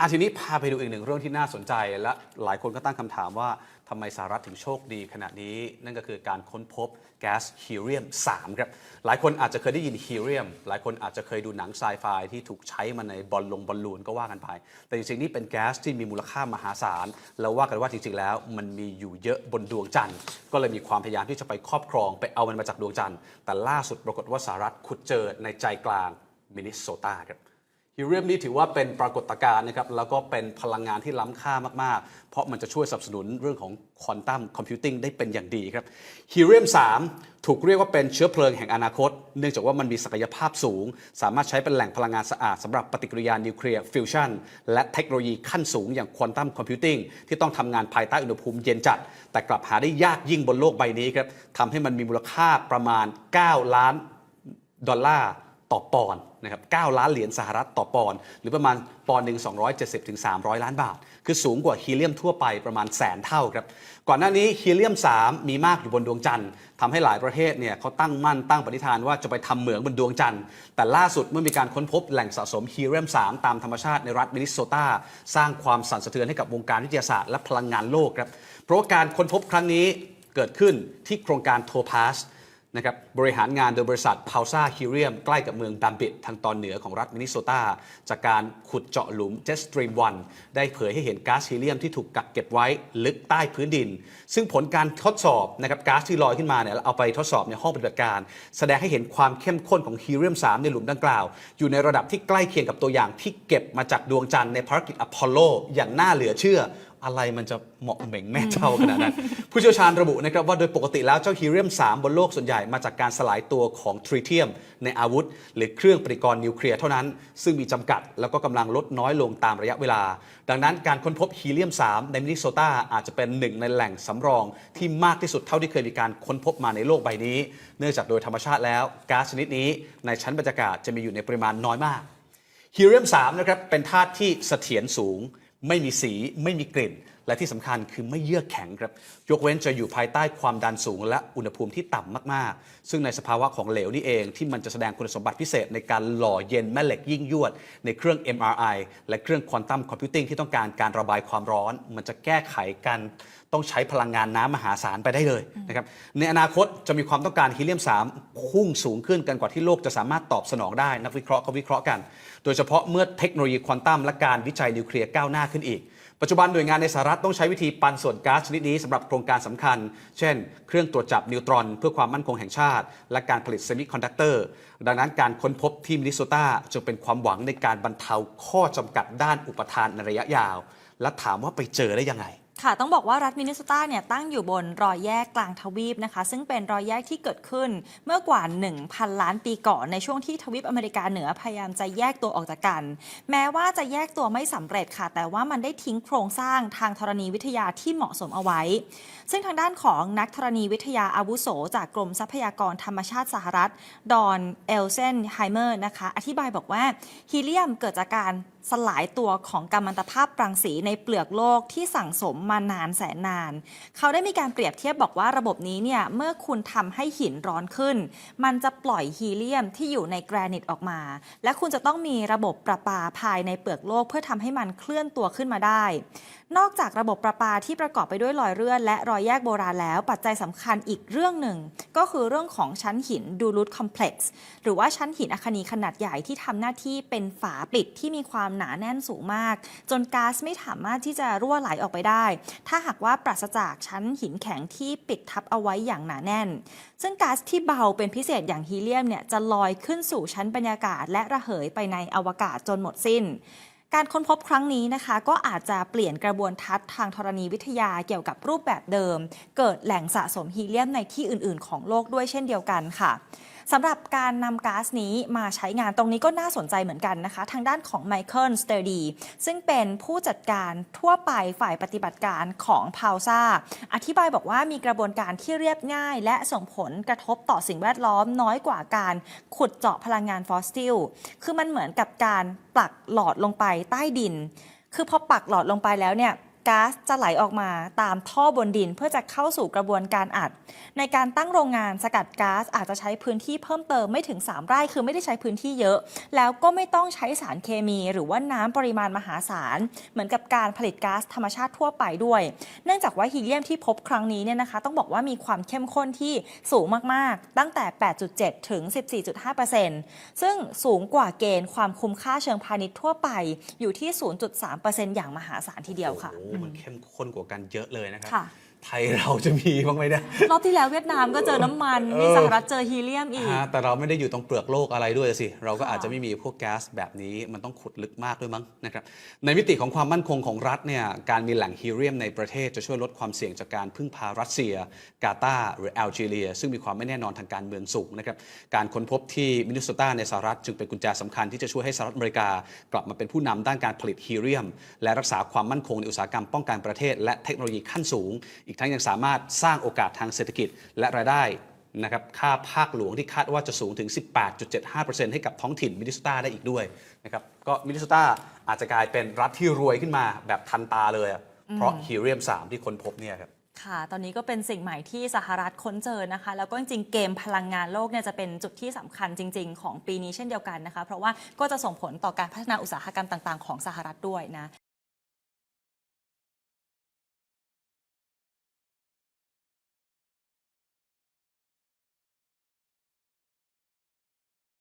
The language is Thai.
อะทีนี้พาไปดูอีกหนึ่งเรื่องที่น่าสนใจ และหลายคนก็ตั้งคำถามว่าทำไมสหรัฐถึงโชคดีขนาดนี้ นั่นก็คือการค้นพบแก๊สฮีเรียม 3 ครับ หลายคนอาจจะเคยได้ยินฮีเรียม หลายคนอาจจะเคยดูหนังไซไฟที่ถูกใช้มาในบอลลงบอลลูนก็ว่ากันไป แต่จริงๆ นี่เป็นแก๊สที่มีมูลค่ามหาศาล แล้วว่ากันว่าจริงๆ แล้วมันมีอยู่เยอะบนดวงจันทร์ก็เลยมีความพยายามที่จะไปครอบครองไปเอามันมาจากดวงจันทร์แต่ล่าสุดปรากฏว่าสหรัฐขุดเจอในใจกลางมินนิโซตาครับ ฮีเรียมนี่ถือว่าเป็นปรากฏการณ์นะครับแล้วก็เป็นพลังงานที่ล้ำค่ามาก ๆ เพราะมันจะช่วยสนับสนุนเรื่องของควอนตัมคอมพิวติ้งได้เป็นอย่างดีครับฮีเรียม 3 ถูกเรียกว่าเป็นเชื้อเพลิงแห่งอนาคต เนื่องจากว่ามันมีศักยภาพสูง สามารถใช้เป็นแหล่งพลังงานสะอาดสำหรับปฏิกิริยานิวเคลียร์ฟิวชันและเทคโนโลยีขั้นสูงอย่างควอนตัมคอมพิวติ้งที่ต้องทำงานภายใต้อุณหภูมิเย็นจัด แต่กลับหาได้ยากยิ่งบนโลกใบนี้ครับทำให้มันมีมูลค่าประมาณ 9 ล้านดอลลาร์ ต่อปอนด์นะครับ9ล้านเหรียญสหรัฐต่อปอนด์หรือประมาณปอนด์หนึ่ง270ถึง300 ล้านบาท คือสูงกว่าฮีเลียมทั่วไปประมาณแสนเท่าครับ ก่อนหน้านี้ฮีเลียม 3 มีมากอยู่บนดวงจันทร์ทำให้หลายประเทศเนี่ยเขาตั้งมั่นตั้งปณิธานว่าจะไปทำเหมืองบนดวงจันทร์ แต่ล่าสุดเมื่อมีการค้นพบแหล่งสะสมฮีเลียม 3 ตามธรรมชาติในรัฐมินนิโซตาสร้างความสั่นสะเทือนให้กับวงการวิทยาศาสตร์และพลังงานโลกครับเพราะการค้นพบครั้งนี้เกิดขึ้นที่โครงการโทพาส นะครับบริหารงานโดยบริษัท p a u s a h e r i u m ใกล้กับเมืองดัมบิดทางตอนเหนือของรัฐมินนิโซตา จากการขุดเจาะหลุม Jet Stream 1 ได้เผยให้เห็นก๊าซฮีเลียมที่ถูกกักเก็บไว้ลึกใต้พื้นดิน ซึ่งผลการทดสอบนะครับก๊าซที่ลอยขึ้นมาเนี่ยเอาไปทดสอบในห้องปฏิบัติการ แสดงให้เห็นความเข้มข้นของฮีเลียม 3 ในหลุมดังกล่าว อยู่ในระดับที่ใกล้เคียงกับตัวอย่างที่เก็บมาจากดวงจันทร์ในภารกิจอพอลโลอย่างน่าเหลือเชื่อ อะไรมันจะเหมาะเหม่งแม่เจ้าขนาดนั้น ผู้เชี่ยวชาญระบุนะครับว่าโดยปกติแล้วเจ้าฮีเรียม 3 บนโลกส่วนใหญ่มาจากการสลายตัวของทริเทียม ในอาวุธ หรือเครื่องปฏิกรณ์นิวเคลียร์เท่านั้น ซึ่งมีจำกัดแล้วก็กำลังลดน้อยลงตามระยะเวลา ดังนั้นการค้นพบฮีเลียม 3 ในมินนิโซตาอาจจะเป็นหนึ่งในแหล่งสำรอง ที่มากที่สุดเท่าที่เคยมีการค้นพบมาในโลกใบนี้ เนื่องจากโดยธรรมชาติแล้วก๊าซชนิดนี้ในชั้นบรรยากาศจะมีอยู่ในปริมาณน้อยมากฮีเรียม3นะครับเป็นธาตุที่เสถียรสูง ไม่มีสี ไม่มีกลิ่น และที่สำคัญคือไม่เยือกแข็งครับ ยกเว้นจะอยู่ภายใต้ความดันสูง และอุณหภูมิที่ต่ำมากๆ ซึ่งในสภาวะของเหลวนี่เองที่มันจะแสดงคุณสมบัติพิเศษในการหล่อเย็นแม่เหล็กยิ่งยวด ในเครื่อง MRI และเครื่องควอนตัมคอมพิวติ้งที่ต้องการการระบายความร้อน มันจะแก้ไขการต้องใช้พลังงานน้ำมหาศาลไปได้เลยนะครับในอนาคตจะมีความต้องการฮีเลียม 3 พุ่งสูงขึ้นกันกว่าที่โลกจะสามารถตอบสนองได้ นักวิเคราะห์ก็วิเคราะห์กัน โดยเฉพาะเมื่อเทคโนโลยีควอนตัมและการวิจัยนิวเคลียร์ก้าวหน้าขึ้นอีก ปัจจุบันหน่วยงานในสหรัฐต้องใช้วิธีปันส่วนก๊าซชนิดนี้สำหรับโครงการสำคัญ เช่น เครื่องตรวจจับนิวตรอน เพื่อความมั่นคงแห่งชาติ และการผลิตเซมิคอนดักเตอร์ ดังนั้นการค้นพบที่มินนิโซตาจึงเป็นความหวังในการบรรเทาข้อจำกัดด้านอุปทานในระยะยาว และถามว่าไปเจอได้ยังไง ค่ะ ต้องบอกว่ารัฐมินนิโซตาเนี่ยตั้งอยู่บนรอยแยกกลางทวีปนะคะ ซึ่งเป็นรอยแยกที่เกิดขึ้นเมื่อกว่า 1,000 ล้านปีก่อนในช่วงที่ทวีปอเมริกาเหนือพยายามจะแยกตัวออกจากกัน แม้ว่าจะแยกตัวไม่สำเร็จค่ะ แต่ว่ามันได้ทิ้งโครงสร้างทางธรณีวิทยาที่เหมาะสมเอาไว้ ซึ่งทางด้านของนักธรณีวิทยาอาวุโส จากกรมทรัพยากรธรรมชาติสหรัฐ ดอนเอลเซนไฮเมอร์นะคะ อธิบายบอกว่าฮีเลียมเกิดจากการสลายตัวของกัมมันตภาพรังสีในเปลือกโลกที่สั่งสมมานานแสนนาน เขาได้มีการเปรียบเทียบบอกว่าระบบนี้เนี่ยเมื่อคุณทำให้หินร้อนขึ้น มันจะปล่อยฮีเลียมที่อยู่ในแกรนิตออกมา และคุณจะต้องมีระบบประปาภายในเปลือกโลก เพื่อทำให้มันเคลื่อนตัวขึ้นมาได้นอกจากระบบประปาที่ประกอบไปด้วยรอยเลื่อนและรอยแยกโบราณแล้ว ปัจจัยสำคัญอีกเรื่องหนึ่ง ก็คือเรื่องของชั้นหินดูรูทคอมเพล็กซ์หรือว่าชั้นหินอะคนีขนาดใหญ่ที่ทำหน้าที่เป็นฝาปิดที่มีความหนาแน่นสูงมาก จนก๊าซไม่สามารถที่จะรั่วไหลออกไปได้ ถ้าหากว่าปราศจากชั้นหินแข็งที่ปิดทับเอาไว้อย่างหนาแน่น ซึ่งก๊าซที่เบาเป็นพิเศษอย่างฮีเลียมเนี่ยจะลอยขึ้นสู่ชั้นบรรยากาศและระเหยไปในอวกาศจนหมดสิ้น การค้นพบครั้งนี้นะคะ ก็อาจจะเปลี่ยนกระบวนทัศน์ทางธรณีวิทยาเกี่ยวกับรูปแบบเดิม เกิดแหล่งสะสมฮีเลียมในที่อื่น ๆ ของโลกด้วยเช่นเดียวกันค่ะ สำหรับการนำก๊าซนี้มาใช้งานตรงนี้ก็น่าสนใจเหมือนกันนะคะ ทางด้านของไมเคิลสเตอร์ดีซึ่งเป็นผู้จัดการทั่วไปฝ่ายปฏิบัติการของพาวซาอธิบายบอกว่ามีกระบวนการที่เรียบง่าย และส่งผลกระทบต่อสิ่งแวดล้อมน้อยกว่าการขุดเจาะพลังงานฟอสซิล คือมันเหมือนกับการปักหลอดลงไปใต้ดิน คือพอปักหลอดลงไปแล้วเนี่ย ก๊าซจะไหลออกมาตามท่อบนดินเพื่อจะเข้าสู่กระบวนการอัด ในการตั้งโรงงานสกัดก๊าซอาจจะใช้พื้นที่เพิ่มเติมไม่ถึง 3 ไร่คือไม่ได้ใช้พื้นที่เยอะ แล้วก็ไม่ต้องใช้สารเคมี หรือว่าน้ำปริมาณมหาศาล เหมือนกับการผลิตก๊าซธรรมชาติทั่วไปด้วย เนื่องจากว่าฮีเลียมที่พบครั้งนี้เนี่ยนะคะต้องบอกว่ามีความเข้มข้นที่สูงมากๆ ตั้งแต่ 8.7 ถึง 14.5%ซึ่งสูงกว่าเกณฑ์ความคุ้มค่าเชิงพาณิชย์ทั่วไปอยู่ที่ 0.3%อย่างมหาศาลทีเดียวค่ะมันเข้มข้นกว่ากันเยอะเลยนะครับค่ะ ไทยเราจะมีบ้างไหมเนี่ยรอบที่แล้วเวียดนามก็เจอน้ำมันเออมีสหรัฐเจอฮีเลียมอีก ฮะแต่เราไม่ได้อยู่ตรงเปลือกโลกอะไรด้วยสิ เราก็ค่ะอาจจะไม่มีพวกแก๊สแบบนี้มันต้องขุดลึกมากด้วยมั้งนะครับ ในมิติของความมั่นคงของรัฐเนี่ยการมีแหล่งฮีเรียมในประเทศจะช่วยลดความเสี่ยงจากการพึ่งพารัสเซีย กาตาร์หรือแอลจีเรีย ซึ่งมีความไม่แน่นอนทางการเมืองสูงนะครับการค้นพบที่มินนิโซตาในสหรัฐจึงเป็นกุญแจสำคัญที่จะช่วยให้สหรัฐอเมริกากลับมาเป็นผู้นำด้านการผลิตฮีเรียม และรักษาความมั่นคงในอุตสาหกรรมป้องกันประเทศและเทคโนโลยีขั้นสูงอีกทั้งยังสามารถสร้างโอกาสทางเศรษฐกิจและรายได้นะครับค่าภาคหลวงที่คาดว่าจะสูงถึง 18.75%ให้กับท้องถิ่นมินนิโซตาได้อีกด้วยนะครับก็มินนิโซตาอาจจะกลายเป็นรัฐที่รวยขึ้นมาแบบทันตาเลยอะเพราะฮีเรียม 3 ที่ค้นพบเนี่ยครับค่ะ ตอนนี้ก็เป็นสิ่งใหม่ที่สหรัฐค้นเจอนะคะ แล้วก็จริงๆ เกมพลังงานโลกเนี่ยจะเป็นจุดที่สำคัญจริง ๆ ของปีนี้เช่นเดียวกันนะคะ เพราะว่าก็จะส่งผลต่อการพัฒนาอุตสาหกรรมต่าง ๆ ของสหรัฐด้วยนะ